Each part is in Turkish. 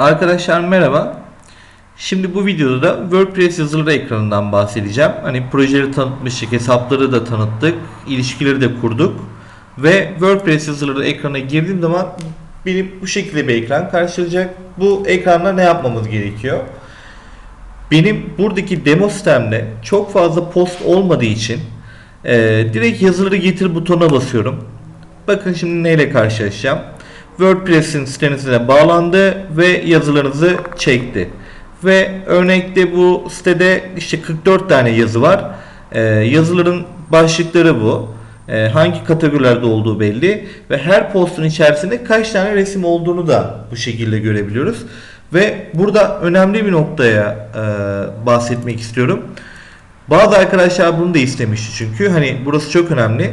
Arkadaşlar merhaba. Şimdi bu videoda da WordPress yazıları ekranından bahsedeceğim. Hani projeleri tanıtmıştık, hesapları da tanıttık, ilişkileri de kurduk. Ve WordPress yazıları ekrana girdiğim zaman benim bu şekilde bir ekran karşılayacak. Bu ekranda ne yapmamız gerekiyor? Benim buradaki demo sistemde çok fazla post olmadığı için e, direkt yazıları getir butonuna basıyorum. Bakın şimdi neyle karşılaşacağım. WordPress'in sitesine bağlandı ve yazılarınızı çekti. Ve örnekte bu sitede işte 44 tane yazı var. Ee, yazıların başlıkları bu. Ee, hangi kategorilerde olduğu belli. Ve her postun içerisinde kaç tane resim olduğunu da bu şekilde görebiliyoruz. Ve burada önemli bir noktaya e, bahsetmek istiyorum. Bazı arkadaşlar bunu da istemişti çünkü. Hani burası çok önemli.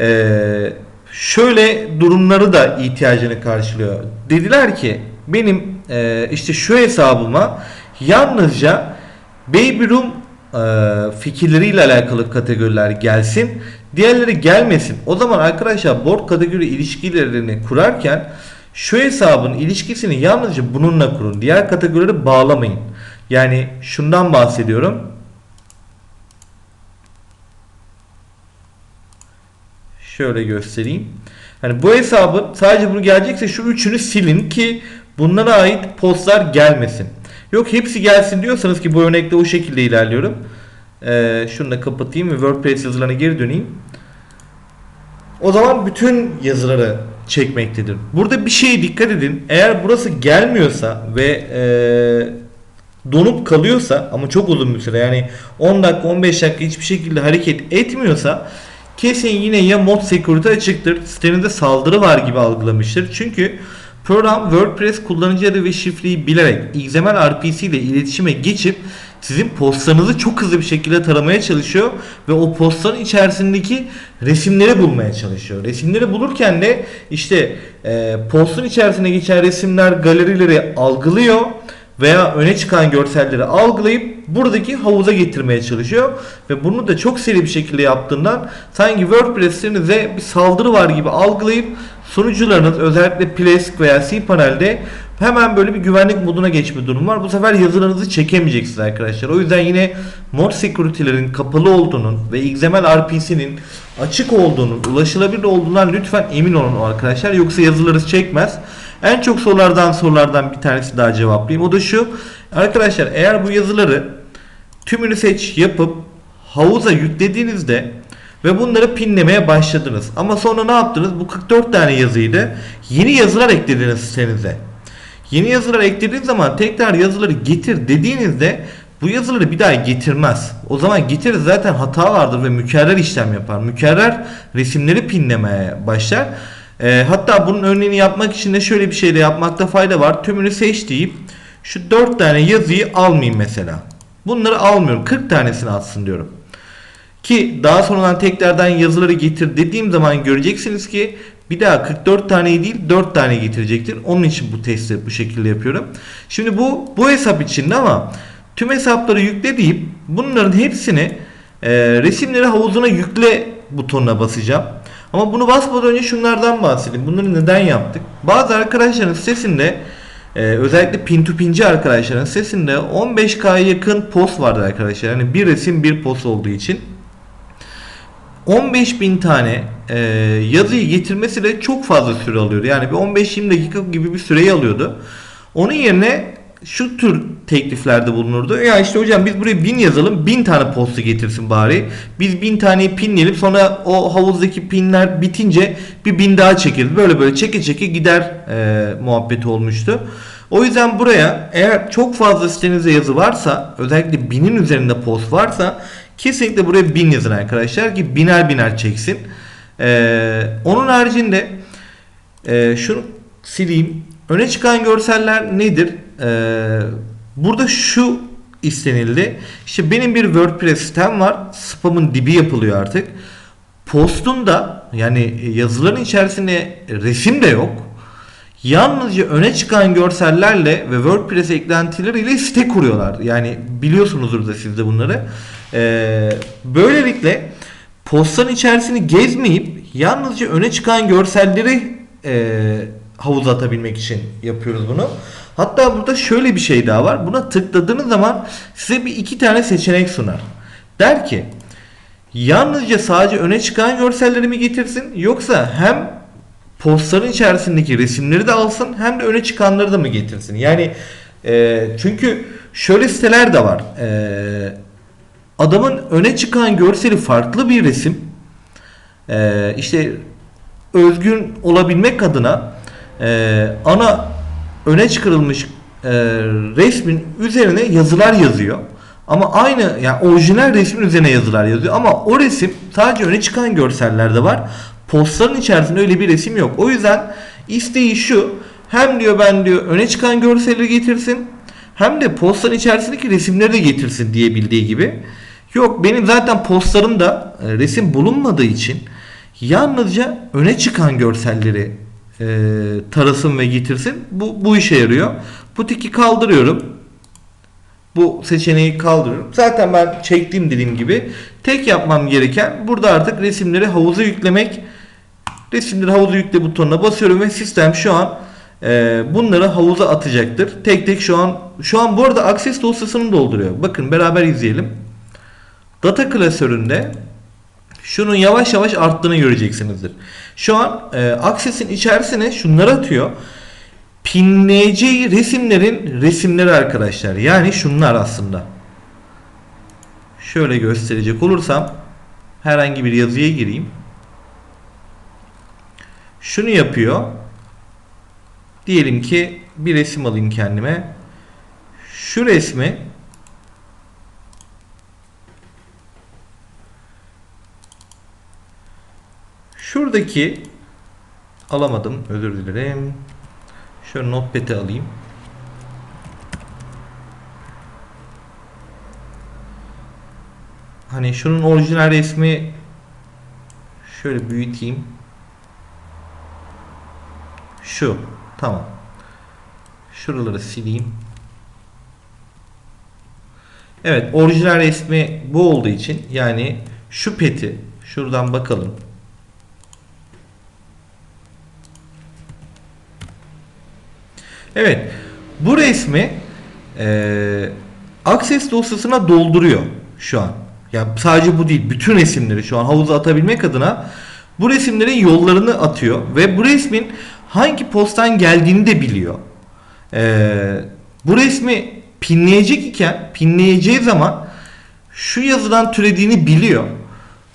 Ee, şöyle durumları da ihtiyacını karşılıyor. Dediler ki benim e, işte şu hesabıma yalnızca baby room e, fikirleriyle alakalı kategoriler gelsin. Diğerleri gelmesin. O zaman arkadaşlar board kategori ilişkilerini kurarken şu hesabın ilişkisini yalnızca bununla kurun. Diğer kategorileri bağlamayın. Yani şundan bahsediyorum. Şöyle göstereyim. Hani bu hesabın sadece bunu gelecekse şu üçünü silin ki bunlara ait postlar gelmesin. Yok hepsi gelsin diyorsanız ki bu örnekte o şekilde ilerliyorum. Ee, şunu da kapatayım ve WordPress yazılarına geri döneyim. O zaman bütün yazıları çekmektedir. Burada bir şeye dikkat edin. Eğer burası gelmiyorsa ve eee donup kalıyorsa ama çok uzun bir süre yani 10 dakika 15 dakika hiçbir şekilde hareket etmiyorsa kesin yine ya mod security açıktır sitenizde saldırı var gibi algılamıştır. Çünkü program WordPress kullanıcı adı ve şifreyi bilerek XML RPC ile iletişime geçip sizin postlarınızı çok hızlı bir şekilde taramaya çalışıyor ve o postların içerisindeki resimleri bulmaya çalışıyor. Resimleri bulurken de işte e, postun içerisine geçen resimler galerileri algılıyor veya öne çıkan görselleri algılayıp buradaki havuza getirmeye çalışıyor ve bunu da çok seri bir şekilde yaptığından sanki WordPress'inize bir saldırı var gibi algılayıp sunucularınız özellikle Plesk veya cPanel'de hemen böyle bir güvenlik moduna geçme durum var. Bu sefer yazılarınızı çekemeyeceksiniz arkadaşlar. O yüzden yine mod security'lerin kapalı olduğunun ve XML RPC'nin açık olduğunun, ulaşılabilir olduğundan lütfen emin olun arkadaşlar. Yoksa yazılarınız çekmez. En çok sorulardan sorulardan bir tanesi daha cevaplayayım. O da şu. Arkadaşlar eğer bu yazıları tümünü seç yapıp havuza yüklediğinizde ve bunları pinlemeye başladınız. Ama sonra ne yaptınız? Bu 44 tane yazıydı. Yeni yazılar eklediniz sitenize. Yeni yazılar eklediğiniz zaman tekrar yazıları getir dediğinizde bu yazıları bir daha getirmez. O zaman getirir zaten hata vardır ve mükerrer işlem yapar. Mükerrer resimleri pinlemeye başlar. E, hatta bunun örneğini yapmak için de şöyle bir şey de yapmakta fayda var. Tümünü seç deyip şu 4 tane yazıyı almayayım mesela. Bunları almıyorum. 40 tanesini atsın diyorum. Ki daha sonradan tekrardan yazıları getir dediğim zaman göreceksiniz ki bir daha 44 taneyi değil 4 tane getirecektir. Onun için bu testi bu şekilde yapıyorum. Şimdi bu bu hesap içinde ama tüm hesapları yükle deyip bunların hepsini e, resimleri havuzuna yükle butonuna basacağım. Ama bunu basmadan önce şunlardan bahsedeyim. Bunları neden yaptık? Bazı arkadaşların sitesinde ee, özellikle pin to pinci arkadaşların sitesinde 15K'ya yakın post vardı arkadaşlar. Yani bir resim bir post olduğu için. 15.000 tane e, yazıyı getirmesi de çok fazla süre alıyordu. Yani bir 15-20 dakika gibi bir süreyi alıyordu. Onun yerine şu tür tekliflerde bulunurdu. Ya işte hocam biz buraya 1000 yazalım 1000 tane postu getirsin bari. Biz 1000 taneyi pinleyelim sonra o havuzdaki pinler bitince bir 1000 daha çekeriz. Böyle böyle çeke çeke gider e, muhabbeti olmuştu. O yüzden buraya eğer çok fazla sitenizde yazı varsa özellikle 1000'in üzerinde post varsa kesinlikle buraya 1000 yazın arkadaşlar ki biner biner çeksin. E, onun haricinde e, şunu sileyim. Öne çıkan görseller nedir? Ee, burada şu istenildi. İşte benim bir WordPress sitem var. Spam'ın dibi yapılıyor artık. Postunda yani yazıların içerisinde resim de yok. Yalnızca öne çıkan görsellerle ve WordPress eklentileriyle site kuruyorlar. Yani biliyorsunuzdur da siz de bunları. Ee, böylelikle postların içerisini gezmeyip yalnızca öne çıkan görselleri e, havuza atabilmek için yapıyoruz bunu. Hatta burada şöyle bir şey daha var. Buna tıkladığınız zaman size bir iki tane seçenek sunar. Der ki yalnızca sadece öne çıkan görselleri mi getirsin yoksa hem postların içerisindeki resimleri de alsın hem de öne çıkanları da mı getirsin? Yani e, çünkü şöyle siteler de var. E, adamın öne çıkan görseli farklı bir resim. E, işte özgün olabilmek adına e, ana öne çıkarılmış e, resmin üzerine yazılar yazıyor. Ama aynı yani orijinal resmin üzerine yazılar yazıyor ama o resim sadece öne çıkan görsellerde var. Postların içerisinde öyle bir resim yok. O yüzden isteği şu hem diyor ben diyor öne çıkan görselleri getirsin hem de postların içerisindeki resimleri de getirsin diye bildiği gibi. Yok benim zaten postlarımda e, resim bulunmadığı için yalnızca öne çıkan görselleri e, tarasın ve getirsin. Bu, bu işe yarıyor. Bu tiki kaldırıyorum. Bu seçeneği kaldırıyorum. Zaten ben çektiğim dediğim gibi tek yapmam gereken burada artık resimleri havuza yüklemek. Resimleri havuza yükle butonuna basıyorum ve sistem şu an e, bunları havuza atacaktır. Tek tek şu an şu an bu arada Access dosyasını dolduruyor. Bakın beraber izleyelim. Data klasöründe şunun yavaş yavaş arttığını göreceksinizdir. Şu an e, Access'in içerisine şunları atıyor. Pinleyeceği resimlerin resimleri arkadaşlar. Yani şunlar aslında. Şöyle gösterecek olursam herhangi bir yazıya gireyim. Şunu yapıyor. Diyelim ki bir resim alayım kendime. Şu resmi Şuradaki alamadım özür dilerim. Şöyle notepad'i alayım. Hani şunun orijinal resmi şöyle büyüteyim. Şu. Tamam. Şuraları sileyim. Evet, orijinal resmi bu olduğu için yani şu peti şuradan bakalım. Evet. Bu resmi e, Access dosyasına dolduruyor şu an. Ya sadece bu değil. Bütün resimleri şu an havuza atabilmek adına bu resimlerin yollarını atıyor ve bu resmin hangi posttan geldiğini de biliyor. E, bu resmi pinleyecek iken pinleyeceği zaman şu yazıdan türediğini biliyor.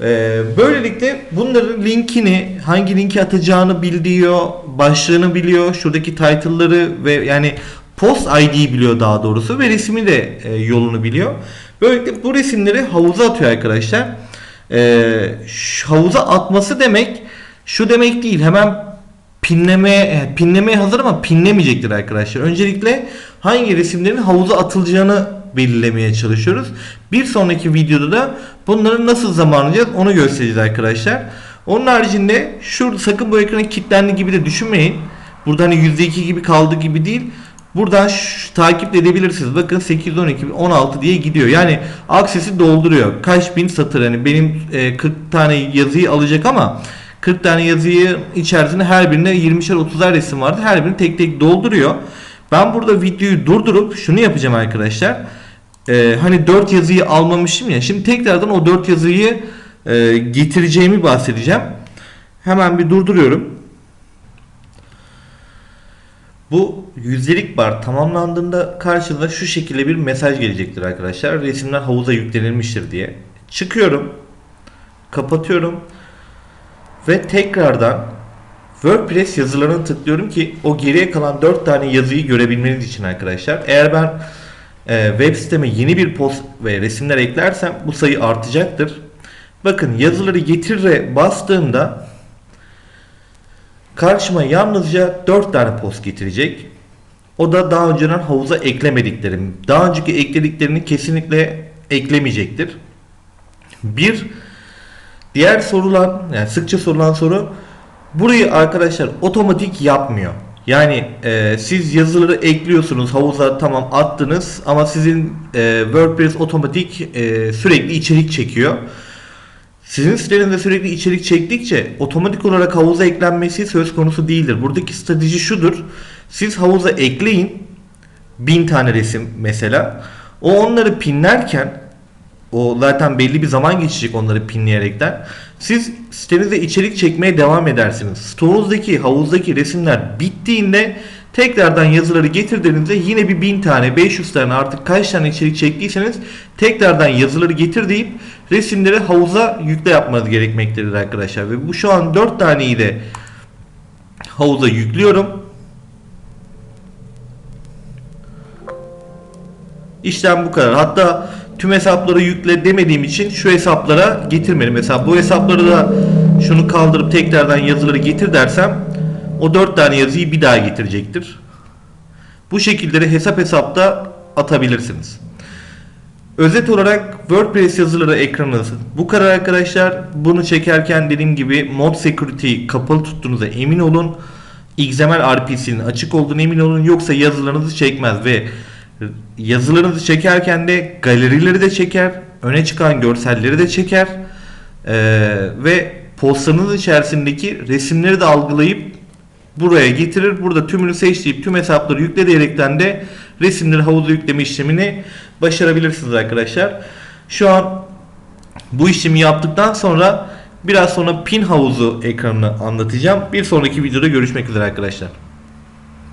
Ee, böylelikle bunların linkini hangi linki atacağını biliyor, başlığını biliyor, şuradaki title'ları ve yani post ID'yi biliyor daha doğrusu ve resmi de e, yolunu biliyor. Böylelikle bu resimleri havuza atıyor arkadaşlar. Ee, havuza atması demek şu demek değil. Hemen pinlemeye pinlemeye hazır ama pinlemeyecektir arkadaşlar. Öncelikle hangi resimlerin havuza atılacağını belirlemeye çalışıyoruz. Bir sonraki videoda da bunları nasıl zamanlayacağız onu göstereceğiz arkadaşlar. Onun haricinde şu sakın bu ekranı kilitlendi gibi de düşünmeyin. Burada hani %2 gibi kaldı gibi değil. Buradan şu, takip edebilirsiniz. Bakın 812 16 diye gidiyor. Yani aksesi dolduruyor. Kaç bin satır hani benim e, 40 tane yazıyı alacak ama 40 tane yazıyı içerisinde her birine 20'şer 30'ar resim vardı. Her birini tek tek dolduruyor. Ben burada videoyu durdurup şunu yapacağım arkadaşlar. Ee, hani 4 yazıyı almamışım ya. Şimdi tekrardan o 4 yazıyı e, getireceğimi bahsedeceğim. Hemen bir durduruyorum. Bu yüzdelik bar tamamlandığında karşınıza şu şekilde bir mesaj gelecektir arkadaşlar. Resimler havuza yüklenilmiştir diye. Çıkıyorum. Kapatıyorum. Ve tekrardan WordPress yazılarını tıklıyorum ki o geriye kalan 4 tane yazıyı görebilmeniz için arkadaşlar. Eğer ben e, web siteme yeni bir post ve resimler eklersem bu sayı artacaktır. Bakın yazıları getire bastığımda karşıma yalnızca 4 tane post getirecek. O da daha önceden havuza eklemediklerim. Daha önceki eklediklerini kesinlikle eklemeyecektir. Bir diğer sorulan yani sıkça sorulan soru burayı arkadaşlar otomatik yapmıyor. Yani e, siz yazıları ekliyorsunuz havuza tamam attınız ama sizin e, WordPress otomatik e, sürekli içerik çekiyor. Sizin sitenizde sürekli içerik çektikçe otomatik olarak havuza eklenmesi söz konusu değildir. Buradaki strateji şudur. Siz havuza ekleyin. bin tane resim mesela. O onları pinlerken o zaten belli bir zaman geçecek onları pinleyerekten. Siz sitenizde içerik çekmeye devam edersiniz. Stoğunuzdaki, havuzdaki resimler bittiğinde tekrardan yazıları getirdiğinizde yine bir 1000 tane, 500 tane artık kaç tane içerik çektiyseniz tekrardan yazıları getir deyip resimleri havuza yükle yapmanız gerekmektedir arkadaşlar. Ve bu şu an 4 taneyi de havuza yüklüyorum. İşlem bu kadar. Hatta tüm hesapları yükle demediğim için şu hesaplara getirmedim. Mesela bu hesapları da şunu kaldırıp tekrardan yazıları getir dersem o 4 tane yazıyı bir daha getirecektir. Bu şekilleri hesap hesapta atabilirsiniz. Özet olarak WordPress yazıları ekranınız bu kadar arkadaşlar. Bunu çekerken dediğim gibi mod security kapalı tuttuğunuza emin olun. XML RPC'nin açık olduğunu emin olun. Yoksa yazılarınızı çekmez ve yazılarınızı çekerken de galerileri de çeker. Öne çıkan görselleri de çeker. Ee, ve postanız içerisindeki resimleri de algılayıp buraya getirir. Burada tümünü seçleyip tüm hesapları yükle diyerekten de resimleri havuza yükleme işlemini başarabilirsiniz arkadaşlar. Şu an bu işlemi yaptıktan sonra biraz sonra pin havuzu ekranını anlatacağım. Bir sonraki videoda görüşmek üzere arkadaşlar.